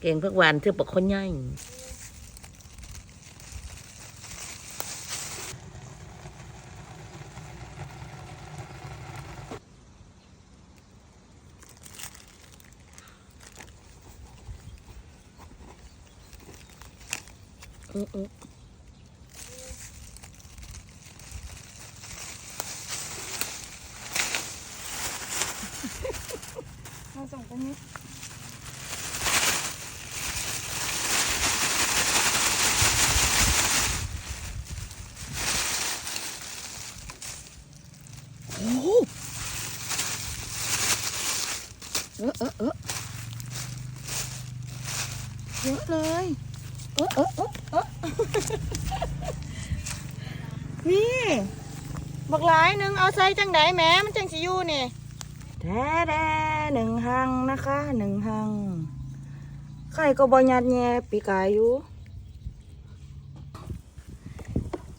แกงผักหวานเทือปกคนใหญ่อืออือมาส่งตรงนี้ โอ้โห เออเออเออเยอะเลย เออเออเออเออนี่บักหลายหนึ่งเอาใส่จังไดแหม้มันจังสิอยู่นี่แท้แท้หนึ่งหังนะคะหนึ่งหังไข่ก็บอยัดแง่ปีกายอยู่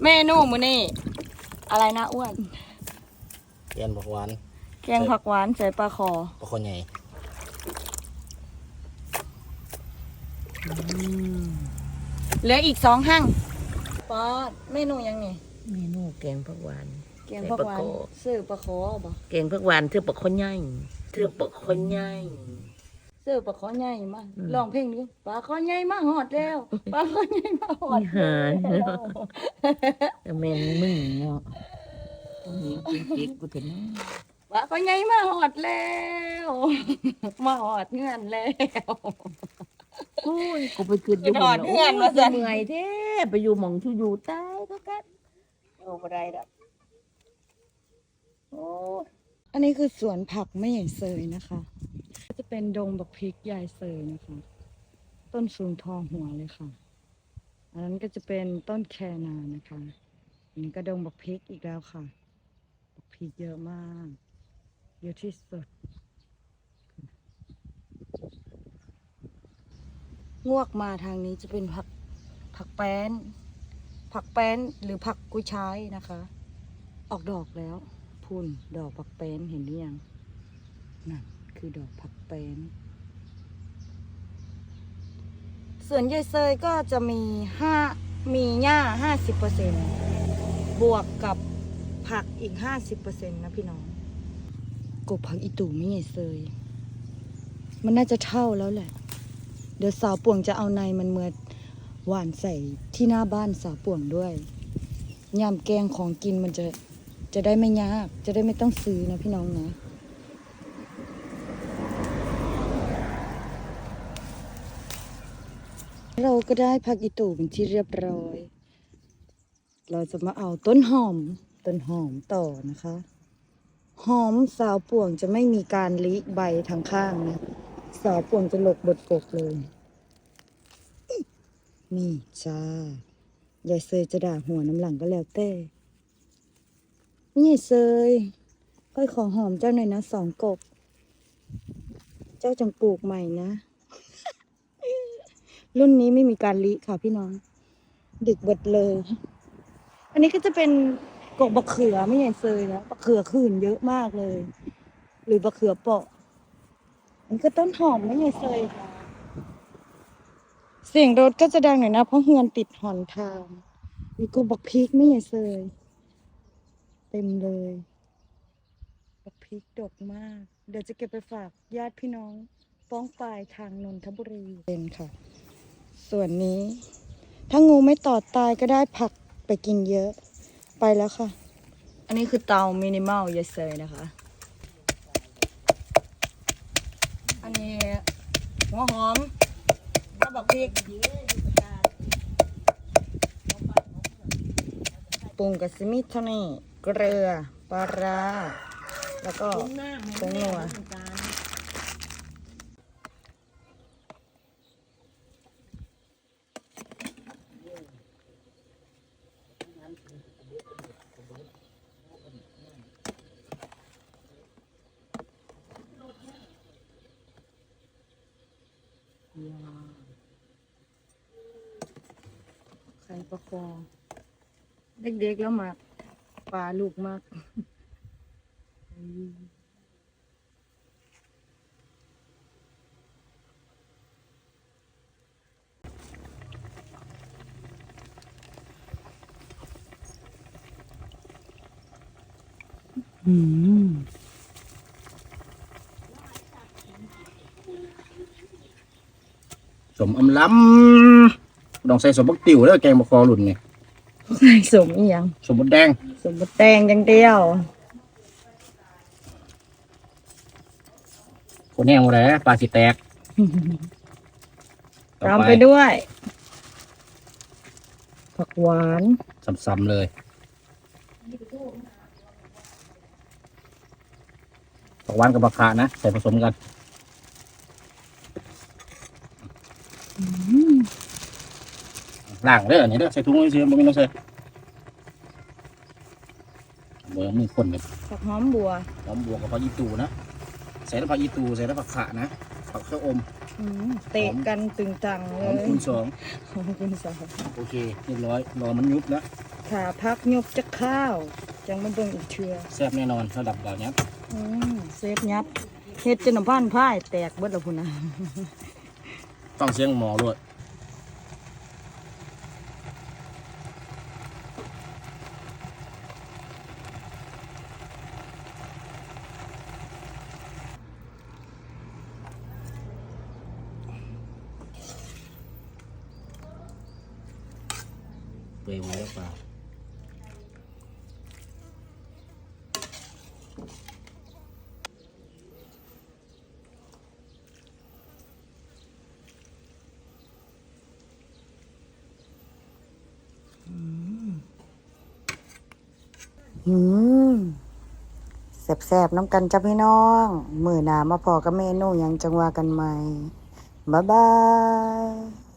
เมนูมื้อนี่อะไรนะอ้วน แกนผักหวานแกงผักหวานใส่ปลาคอปลาคนใหญ่ เหลืออีกสองหั่งป๊อดเมนูยังนี่เมนูแกงผักหวาน แกงผักหวานใส่ปลาคอซื้อปลาคอบ่แกงผักหวานเทือปกคนใหญ่เทือปกคนใหญ่ซื้อปลาคอใหญ่มาอืมลองเพลงดูปลาคอใหญ่มาหอดแล้วปลาคอใหญ่มาหอดอีห่าแล้วแต่แม่นมึงเนาะนี่กิ๊กกูถึงปลาคอใหญ่มาหอดแล้ว มาหอดเงื่อนแล้ว โอ้ยกูไปคืนอยู่ไปถอดเงื่อนมาซะโยเมื่อยแท้ไปอยู่หมองที่อยู่ใต้ก็กันโอ้บ่ได้ดอกโอ้อันนี้คือสวนผักไม่ใหญ่เสยนะคะก็จะเป็นดงบักพริกใหญ่เสยนะคะ ต้นสูงทองหัวเลยค่ะ อันนั้นก็จะเป็นต้นแคนานะคะ อันนี้ก็ดงบักพริกอีกแล้วค่ะ บักพริกเยอะมาก เยอะที่สุด งวกมาทางนี้จะเป็นผักผักแป้น ผักแป้นหรือผักกุยช่ายนะคะ ออกดอกแล้ว พุ่นดอกผักแป้นเห็นหรือยังนั่นคือดอกผักแป้นส่วนยายเซยก็จะมีห้ามีหญ้าห้าสิบเปอร์เซ็นบวกกับผักอีกห้าสิบเปอร์เซ็นนะพี่น้องกบผักอีตู่ไม่ใหญ่เซยมันน่าจะเท่าแล้วแหละ เดี๋ยวสาวป่วงจะเอาในมันเมือหวานใส่ที่หน้าบ้านสาวป่วงด้วยยำแกงของกินมันจะจะได้ไม่ยาก จะได้ไม่ต้องซื้อนะพี่น้องนะเราก็ได้ผักอีตู่เป็นที่เรียบร้อย เราจะมาเอาต้นหอม ต้นหอมต่อนะคะ หอมสาวป่วงจะไม่มีการลิใบทางข้างนะ สาวป่วงจะหลกบดกกเลย นี่จ้ายายเซยจะด่าหัวน้ำหลังก็แล้วแต่นี่เซยค่อยขอหอมเจ้าหน่อยนะสองกบ เจ้าจงปลูกใหม่นะ รุ่นนี้ไม่มีการลิค่ะพี่น้อง ดึกบดเลย อันนี้ก็จะเป็นกกบะเขือไม่ใช่เซยนะบะเขือขื่นเยอะมากเลย หรือบะเขือเปาะ อันก็ต้นหอมไม่ใช่เซยค่ะเสียงรถก็จะดังหน่อยนะ เพราะเฮือนติดหอนทางมีกบักพริกไม่ใช่เซยเต็มเลยบักพริกดกมาก เดี๋ยวจะเก็บไปฝากญาติพี่น้องป้องปลายทางนนทบุรีเป็นค่ะ ส่วนนี้ ถ้างูไม่ตอดตายก็ได้ผักไปกินเยอะ ไปแล้วค่ะ อันนี้คือเตามินิมอลยายเซยนะคะ อันนี้หัวหอมกระบอกพริกปรุงกับซิมิเท่านี้เกลือปลาร้าแล้วก็ผงนัว ประคองเด็กๆแล้วมากปลาลูกมากอืมสมอำล้ำ ต้องใส่สมบักติ๋วแล้วแกงบะคอหลุ่นนี่ใส่สมอีหยังสมบักแดงสมบัติแตงจังเดียวคนแห้งหมดแล้วปลาสิแตกต่อตามไปด้วยผักหวานซ้ำๆเลยผักหวานกับผักขานะ ใส่ผสมกัน ล้างเด้อนี่เด้อใส่ถุงไว้ซื้อบ่มีน้องใส่เบอร์มือคนเนี่ยผักหอมบัวหอมบัวกับผักอีตูนะใส่แล้วผักอีตูใส่แล้วผักขานะผักข้าวอมอืมเตะกันตึงตังหเลอมยคูณสองหอมคุณสาวโอเคเรียบร้อยรอมันยุบแล้วถ้าพักยกจะข้าว จังมาเบิ่งอีกเทื่อแซ่บแน่นอนระดับดาวเนี้ยอืมเซฟยับเฮ็ดจนน้ำพันพ่ายแตกเบิดแล้วพุ่นนะฟังเสียงหมอด้วย เปรย์ไว้แล้วเปล่าอืมแสบๆน้ำกันจ้ะพี่น้อง มือหนามาพอกับเมนูยังจังว่ากันใหม่ บ๊ายบาย